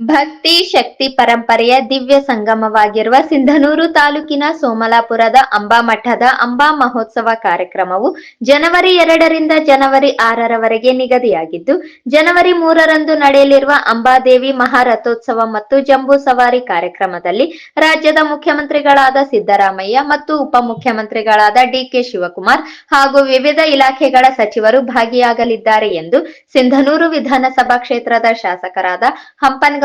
ಭಕ್ತಿ ಶಕ್ತಿ ಪರಂಪರೆಯ ದಿವ್ಯ ಸಂಗಮವಾಗಿರುವ ಸಿಂಧನೂರು ತಾಲೂಕಿನ ಸೋಮಲಾಪುರದ ಅಂಬಾ ಮಠದ ಅಂಬಾ ಮಹೋತ್ಸವ ಕಾರ್ಯಕ್ರಮವು ಜನವರಿ ಎರಡರಿಂದ ಜನವರಿ ಆರರವರೆಗೆ ನಿಗದಿಯಾಗಿದ್ದು, ಜನವರಿ ಮೂರರಂದು ನಡೆಯಲಿರುವ ಅಂಬಾದೇವಿ ಮಹಾರಥೋತ್ಸವ ಮತ್ತು ಜಂಬೂ ಸವಾರಿ ಕಾರ್ಯಕ್ರಮದಲ್ಲಿ ರಾಜ್ಯದ ಮುಖ್ಯಮಂತ್ರಿಗಳಾದ ಸಿದ್ದರಾಮಯ್ಯ ಮತ್ತು ಉಪಮುಖ್ಯಮಂತ್ರಿಗಳಾದ ಡಿಕೆ ಶಿವಕುಮಾರ್ ಹಾಗೂ ವಿವಿಧ ಇಲಾಖೆಗಳ ಸಚಿವರು ಭಾಗಿಯಾಗಲಿದ್ದಾರೆ ಎಂದು ಸಿಂಧನೂರು ವಿಧಾನಸಭಾ ಕ್ಷೇತ್ರದ ಶಾಸಕರಾದ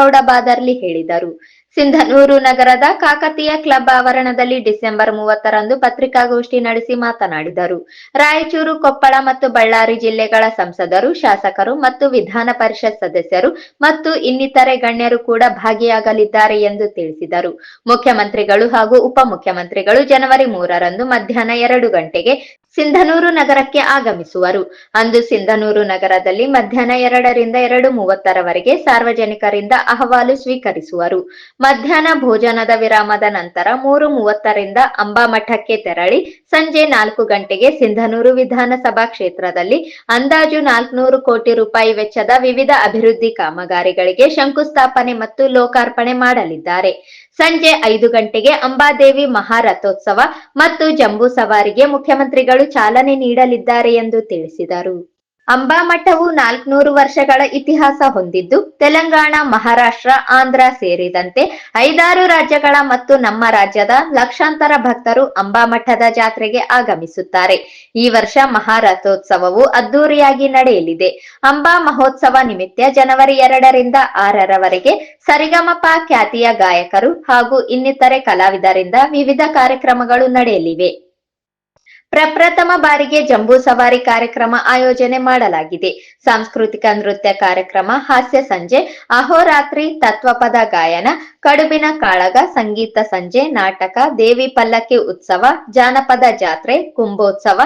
ಹಂಪನಗೌಡ ಬಾದರ್ಲಿ ಹೇಳಿದರು. ಸಿಂಧನೂರು ನಗರದ ಕಾಕತೀಯ ಕ್ಲಬ್ ಆವರಣದಲ್ಲಿ ಡಿಸೆಂಬರ್ ಮೂವತ್ತರಂದು ಪತ್ರಿಕಾಗೋಷ್ಠಿ ನಡೆಸಿ ಮಾತನಾಡಿದರು. ರಾಯಚೂರು, ಕೊಪ್ಪಳ ಮತ್ತು ಬಳ್ಳಾರಿ ಜಿಲ್ಲೆಗಳ ಸಂಸದರು, ಶಾಸಕರು ಮತ್ತು ವಿಧಾನ ಪರಿಷತ್ ಸದಸ್ಯರು ಮತ್ತು ಇನ್ನಿತರೆ ಗಣ್ಯರು ಕೂಡ ಭಾಗಿಯಾಗಲಿದ್ದಾರೆ ಎಂದು ತಿಳಿಸಿದರು. ಮುಖ್ಯಮಂತ್ರಿಗಳು ಹಾಗೂ ಉಪಮುಖ್ಯಮಂತ್ರಿಗಳು ಜನವರಿ ಮೂರರಂದು ಮಧ್ಯಾಹ್ನ ಎರಡು ಗಂಟೆಗೆ ಸಿಂಧನೂರು ನಗರಕ್ಕೆ ಆಗಮಿಸುವರು. ಅಂದು ಸಿಂಧನೂರು ನಗರದಲ್ಲಿ ಮಧ್ಯಾಹ್ನ ಎರಡರಿಂದ ಎರಡು ಮೂವತ್ತರವರೆಗೆ ಸಾರ್ವಜನಿಕರಿಂದ ಅಹವಾಲು ಸ್ವೀಕರಿಸುವರು. ಮಧ್ಯಾಹ್ನ ಭೋಜನದ ವಿರಾಮದ ನಂತರ ಮೂರು ಮೂವತ್ತರಿಂದ ಅಂಬಾಮಠಕ್ಕೆ ತೆರಳಿ ಸಂಜೆ ನಾಲ್ಕು ಗಂಟೆಗೆ ಸಿಂಧನೂರು ವಿಧಾನಸಭಾ ಕ್ಷೇತ್ರದಲ್ಲಿ ಅಂದಾಜು ನಾಲ್ಕುನೂರು ಕೋಟಿ ರೂಪಾಯಿ ವೆಚ್ಚದ ವಿವಿಧ ಅಭಿವೃದ್ಧಿ ಕಾಮಗಾರಿಗಳಿಗೆ ಶಂಕುಸ್ಥಾಪನೆ ಮತ್ತು ಲೋಕಾರ್ಪಣೆ ಮಾಡಲಿದ್ದಾರೆ. ಸಂಜೆ ಐದು ಗಂಟೆಗೆ ಅಂಬಾದೇವಿ ಮಹಾರಥೋತ್ಸವ ಮತ್ತು ಜಂಬೂ ಸವಾರಿಗೆ ಮುಖ್ಯಮಂತ್ರಿಗಳು ಚಾಲನೆ ನೀಡಲಿದ್ದಾರೆ ಎಂದು ತಿಳಿಸಿದರು. ಅಂಬಾಮಠವು ನಾಲ್ಕುನೂರು ವರ್ಷಗಳ ಇತಿಹಾಸ ಹೊಂದಿದ್ದು, ತೆಲಂಗಾಣ, ಮಹಾರಾಷ್ಟ್ರ, ಆಂಧ್ರ ಸೇರಿದಂತೆ ಐದಾರು ರಾಜ್ಯಗಳ ಮತ್ತು ನಮ್ಮ ರಾಜ್ಯದ ಲಕ್ಷಾಂತರ ಭಕ್ತರು ಅಂಬಾ ಮಠದ ಜಾತ್ರೆಗೆ ಆಗಮಿಸುತ್ತಾರೆ. ಈ ವರ್ಷ ಮಹಾರಥೋತ್ಸವವು ಅದ್ದೂರಿಯಾಗಿ ನಡೆಯಲಿದೆ. ಅಂಬಾ ಮಹೋತ್ಸವ ನಿಮಿತ್ತ ಜನವರಿ ಎರಡರಿಂದ ಆರರವರೆಗೆ ಸರಿಗಮಪ ಖ್ಯಾತಿಯ ಗಾಯಕರು ಹಾಗೂ ಇನ್ನಿತರೆ ಕಲಾವಿದರಿಂದ ವಿವಿಧ ಕಾರ್ಯಕ್ರಮಗಳು ನಡೆಯಲಿವೆ. ಪ್ರಪ್ರಥಮ ಬಾರಿಗೆ ಜಂಬೂ ಸವಾರಿ ಕಾರ್ಯಕ್ರಮ ಆಯೋಜನೆ ಮಾಡಲಾಗಿದೆ. ಸಾಂಸ್ಕೃತಿಕ ನೃತ್ಯ ಕಾರ್ಯಕ್ರಮ, ಹಾಸ್ಯ ಸಂಜೆ, ಅಹೋರಾತ್ರಿ, ತತ್ವಪದ ಗಾಯನ, ಕಡುಬಿನ ಕಾಳಗ, ಸಂಗೀತ ಸಂಜೆ, ನಾಟಕ, ದೇವಿ ಪಲ್ಲಕ್ಕಿ ಉತ್ಸವ, ಜಾನಪದ ಜಾತ್ರೆ, ಕುಂಭೋತ್ಸವ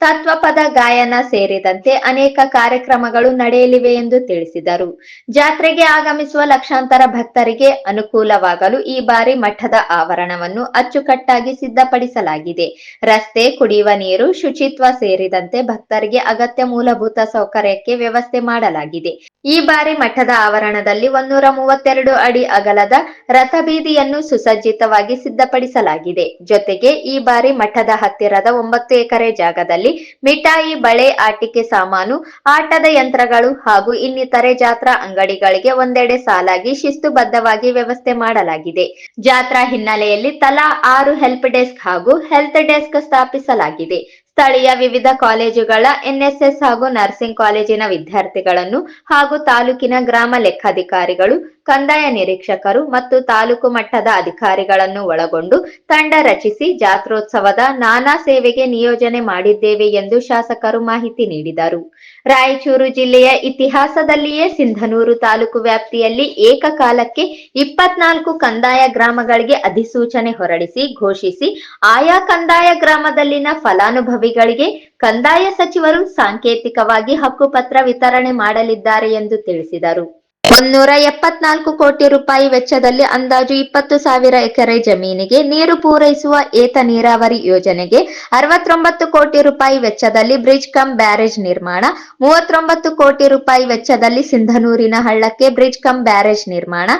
ತತ್ವಪದ ಗಾಯನ ಸೇರಿದಂತೆ ಅನೇಕ ಕಾರ್ಯಕ್ರಮಗಳು ನಡೆಯಲಿವೆ ಎಂದು ತಿಳಿಸಿದರು. ಜಾತ್ರೆಗೆ ಆಗಮಿಸುವ ಲಕ್ಷಾಂತರ ಭಕ್ತರಿಗೆ ಅನುಕೂಲವಾಗಲು ಈ ಬಾರಿ ಮಠದ ಆವರಣವನ್ನು ಅಚ್ಚುಕಟ್ಟಾಗಿ ಸಿದ್ಧಪಡಿಸಲಾಗಿದೆ. ರಸ್ತೆ, ಕುಡಿಯುವ ನೀರು, ಶುಚಿತ್ವ ಸೇರಿದಂತೆ ಭಕ್ತರಿಗೆ ಅಗತ್ಯ ಮೂಲಭೂತ ಸೌಕರ್ಯಕ್ಕೆ ವ್ಯವಸ್ಥೆ ಮಾಡಲಾಗಿದೆ. ಈ ಬಾರಿ ಮಠದ ಆವರಣದಲ್ಲಿ ಒಂದೂರ ಮೂವತ್ತೆರಡು ಅಡಿ ಅಗಲದ ರಥಬೀದಿಯನ್ನು ಸುಸಜ್ಜಿತವಾಗಿ ಸಿದ್ಧಪಡಿಸಲಾಗಿದೆ. ಜೊತೆಗೆ ಈ ಬಾರಿ ಮಠದ ಹತ್ತಿರದ ಒಂಬತ್ತು ಎಕರೆ ಜಾಗದಲ್ಲಿ ಮಿಠಾಯಿ, ಬಳೆ, ಆಟಿಕೆ ಸಾಮಾನು, ಆಟದ ಯಂತ್ರಗಳು ಹಾಗೂ ಇನ್ನಿತರೆ ಜಾತ್ರಾ ಅಂಗಡಿಗಳಿಗೆ ಒಂದೆಡೆ ಸಾಲಾಗಿ ಶಿಸ್ತುಬದ್ಧವಾಗಿ ವ್ಯವಸ್ಥೆ ಮಾಡಲಾಗಿದೆ. ಜಾತ್ರಾ ಹಿನ್ನೆಲೆಯಲ್ಲಿ ತಲಾ ಆರು ಹೆಲ್ಪ್ ಡೆಸ್ಕ್ ಹಾಗೂ ಹೆಲ್ತ್ ಡೆಸ್ಕ್ ಸ್ಥಾಪಿಸಲಾಗಿದೆ. ಸ್ಥಳೀಯ ವಿವಿಧ ಕಾಲೇಜುಗಳ ಎನ್ಎಸ್ಎಸ್ ಹಾಗೂ ನರ್ಸಿಂಗ್ ಕಾಲೇಜಿನ ವಿದ್ಯಾರ್ಥಿಗಳನ್ನು ಹಾಗೂ ತಾಲೂಕಿನ ಗ್ರಾಮ ಲೆಕ್ಕಾಧಿಕಾರಿಗಳು, ಕಂದಾಯ ನಿರೀಕ್ಷಕರು ಮತ್ತು ತಾಲೂಕು ಮಟ್ಟದ ಅಧಿಕಾರಿಗಳನ್ನು ಒಳಗೊಂಡು ತಂಡ ರಚಿಸಿ ಜಾತ್ರೋತ್ಸವದ ನಾನಾ ಸೇವೆಗೆ ನಿಯೋಜನೆ ಮಾಡಿದ್ದೇವೆ ಎಂದು ಶಾಸಕರು ಮಾಹಿತಿ ನೀಡಿದರು. ರಾಯಚೂರು ಜಿಲ್ಲೆಯ ಇತಿಹಾಸದಲ್ಲಿಯೇ ಸಿಂಧನೂರು ತಾಲೂಕು ವ್ಯಾಪ್ತಿಯಲ್ಲಿ ಏಕಕಾಲಕ್ಕೆ ಇಪ್ಪತ್ನಾಲ್ಕು ಕಂದಾಯ ಗ್ರಾಮಗಳಿಗೆ ಅಧಿಸೂಚನೆ ಹೊರಡಿಸಿ, ಘೋಷಿಸಿ, ಆಯಾ ಕಂದಾಯ ಗ್ರಾಮದಲ್ಲಿನ ಫಲಾನುಭವಿಗಳಿಗೆ ಕಂದಾಯ ಸಚಿವರು ಸಾಂಕೇತಿಕವಾಗಿ ಹಕ್ಕುಪತ್ರ ವಿತರಣೆ ಮಾಡಲಿದ್ದಾರೆ ಎಂದು ತಿಳಿಸಿದರು. ಒಂದೂರ ಎಪ್ಪತ್ನಾಲ್ಕು ಕೋಟಿ ರೂಪಾಯಿ ವೆಚ್ಚದಲ್ಲಿ ಅಂದಾಜು ಇಪ್ಪತ್ತು ಸಾವಿರ ಎಕರೆ ಜಮೀನಿಗೆ ನೀರು ಪೂರೈಸುವ ಏತ ನೀರಾವರಿ ಯೋಜನೆಗೆ ಅರವತ್ತೊಂಬತ್ತು ಕೋಟಿ ರೂಪಾಯಿ ವೆಚ್ಚದಲ್ಲಿ ಬ್ರಿಡ್ಜ್ ಕಮ್ ಬ್ಯಾರೇಜ್ ನಿರ್ಮಾಣ, ಮೂವತ್ತೊಂಬತ್ತು ಕೋಟಿ ರೂಪಾಯಿ ವೆಚ್ಚದಲ್ಲಿ ಸಿಂಧನೂರಿನ ಹಳ್ಳಕ್ಕೆ ಬ್ರಿಡ್ಜ್ ಕಮ್ ಬ್ಯಾರೇಜ್ ನಿರ್ಮಾಣ,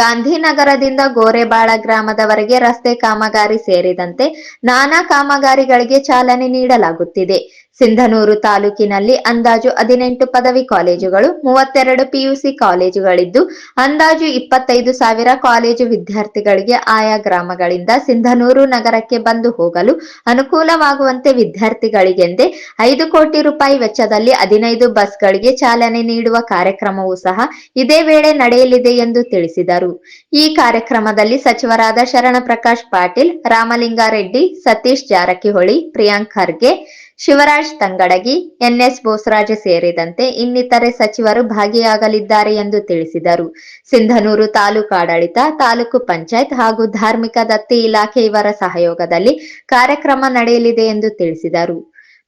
ಗಾಂಧಿನಗರದಿಂದ ಗೋರೆಬಾಳ ಗ್ರಾಮದವರೆಗೆ ರಸ್ತೆ ಕಾಮಗಾರಿ ಸೇರಿದಂತೆ ನಾನಾ ಕಾಮಗಾರಿಗಳಿಗೆ ಚಾಲನೆ ನೀಡಲಾಗುತ್ತಿದೆ. ಸಿಂಧನೂರು ತಾಲೂಕಿನಲ್ಲಿ ಅಂದಾಜು ಹದಿನೆಂಟು ಪದವಿ ಕಾಲೇಜುಗಳು, ಮೂವತ್ತೆರಡು ಪಿಯುಸಿ ಕಾಲೇಜುಗಳಿದ್ದು, ಅಂದಾಜು ಇಪ್ಪತ್ತೈದು ಸಾವಿರ ಕಾಲೇಜು ವಿದ್ಯಾರ್ಥಿಗಳಿಗೆ ಆಯಾ ಗ್ರಾಮಗಳಿಂದ ಸಿಂಧನೂರು ನಗರಕ್ಕೆ ಬಂದು ಹೋಗಲು ಅನುಕೂಲವಾಗುವಂತೆ ವಿದ್ಯಾರ್ಥಿಗಳಿಗೆಂದೇ ಐದು ಕೋಟಿ ರೂಪಾಯಿ ವೆಚ್ಚದಲ್ಲಿ ಹದಿನೈದು ಬಸ್ಗಳಿಗೆ ಚಾಲನೆ ನೀಡುವ ಕಾರ್ಯಕ್ರಮವೂ ಸಹ ಇದೇ ವೇಳೆ ನಡೆಯಲಿದೆ ಎಂದು ತಿಳಿಸಿದರು. ಈ ಕಾರ್ಯಕ್ರಮದಲ್ಲಿ ಸಚಿವರಾದ ಶರಣ ಪ್ರಕಾಶ್ ಪಾಟೀಲ್, ರಾಮಲಿಂಗಾರೆಡ್ಡಿ, ಸತೀಶ್ ಜಾರಕಿಹೊಳಿ, ಪ್ರಿಯಾಂಕ್ ಖರ್ಗೆ ಶಿವರಾಜ್ ತಂಗಡಗಿ ಎನ್ಎಸ್ ಬೋಸರಾಜ್ ಸೇರಿದಂತೆ ಇನ್ನಿತರೆ ಸಚಿವರು ಭಾಗಿಯಾಗಲಿದ್ದಾರೆ ಎಂದು ತಿಳಿಸಿದರು. ಸಿಂಧನೂರು ತಾಲೂಕಾಡಳಿತ ತಾಲೂಕು ಪಂಚಾಯತ್ ಹಾಗೂ ಧಾರ್ಮಿಕ ದತ್ತಿ ಇಲಾಖೆ ಇವರ ಸಹಯೋಗದಲ್ಲಿ ಕಾರ್ಯಕ್ರಮ ನಡೆಯಲಿದೆ ಎಂದು ತಿಳಿಸಿದರು.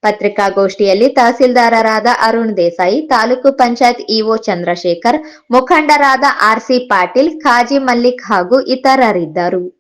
ಪತ್ರಿಕಾಗೋಷ್ಠಿಯಲ್ಲಿ ತಹಸೀಲ್ದಾರರಾದ ಅರುಣ್ ದೇಸಾಯಿ, ತಾಲೂಕು ಪಂಚಾಯತ್ ಇಒ ಚಂದ್ರಶೇಖರ್, ಮುಖಂಡರಾದ ಆರ್ಸಿ ಪಾಟೀಲ್, ಖಾಜಿ ಮಲ್ಲಿಕ್ ಹಾಗೂ ಇತರರಿದ್ದರು.